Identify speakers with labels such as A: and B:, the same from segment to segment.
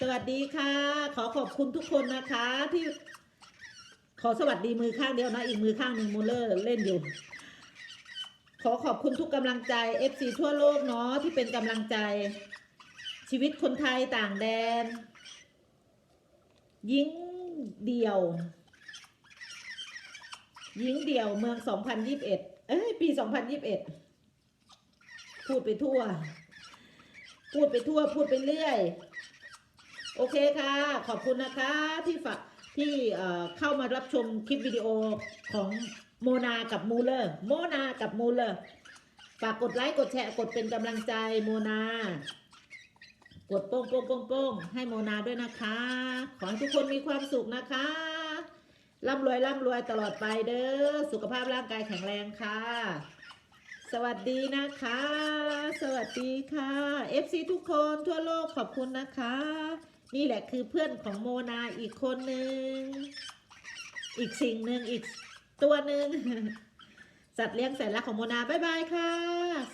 A: สวัสดีค่ะ ขอขอบคุณทุกคนนะคะ ที่ ขอสวัสดีมือข้างเดียวนะ อีกมือข้างหนึ่งมูเลอร์เล่นอยู่ ขอขอบคุณทุกกำลังใจ FC ทั่วโลกเนาะที่เป็นกำลังใจ ชีวิตคนไทยต่างแดน ยิงเดี่ยว ยิงเดี่ยวเมือง 2021 เอ้ย ปี 2021 พูดไปทั่ว พูดไปทั่ว พูดไปเรื่อย โอเคค่ะ ขอบคุณนะคะที่ฝากที่เข้ามารับชมคลิปวิดีโอของโมนากับมูเลอร์โมนากับมูเลอร์ฝากกดไลค์กดแชร์กดเป็นกำลังใจโมนา กดโป้งโป้งโป้งโป้งให้โมนาด้วยนะคะ ขอให้ทุกคนมีความสุขนะคะร่ำรวยร่ำรวยตลอดไปเด้อสุขภาพร่างกายแข็งแรงค่ะ สวัสดีนะคะ สวัสดีค่ะ FC ทุกคนทั่วโลกขอบคุณนะคะ นี่แหละคือเพื่อนของโมนาอีกคนหนึ่งอีกสิ่งหนึ่งอีกตัวหนึ่งสัตว์เลี้ยงแสนรักของโมนาบ๊ายบายค่ะ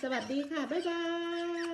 A: สวัสดีค่ะบ๊ายบาย